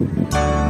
ดิ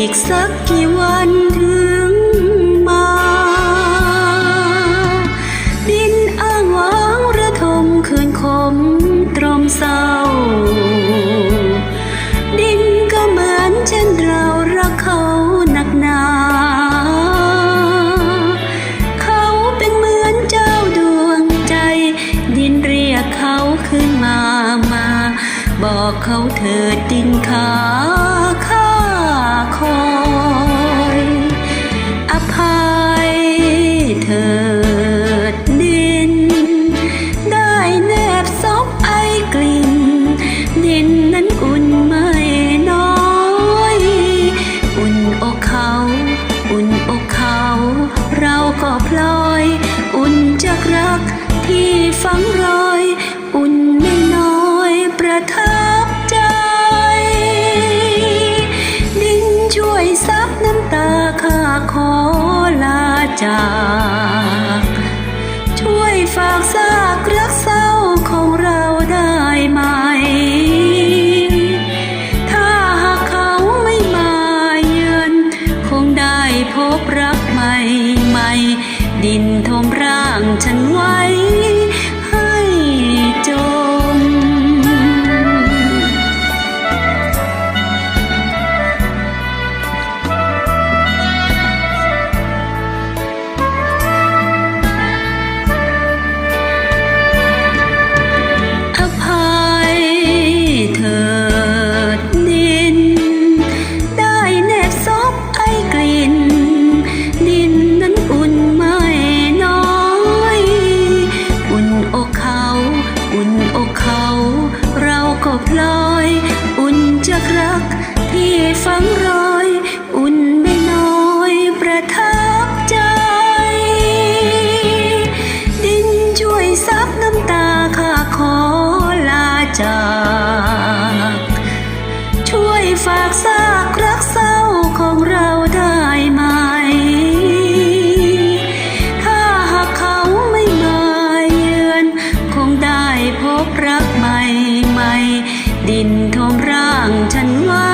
อีกสักกี่วันถึงมา ดินอ้างว้างระทมคืนคมตรมเศร้า ดินก็เหมือนเช่นเรารักเขาหนักหนา เขาเป็นเหมือนเจ้าดวงใจ ดินเรียกเขาขึ้นมา มา บอกเขาเถิดดินขาขา ประทับใจ ดินช่วยซับน้ำตาข้าขอลาจาก ช่วยฝากซากรักเศร้าของเราได้ไหม ถ้าหากเขาไม่มาเยือน คงได้พบรักใหม่ใหม่ดินทมร่างฉันไว้ พลอย อุ่นจากรักที่ฟังรอ พบรักใหม่ใหม่ดินทมร่างฉันไว้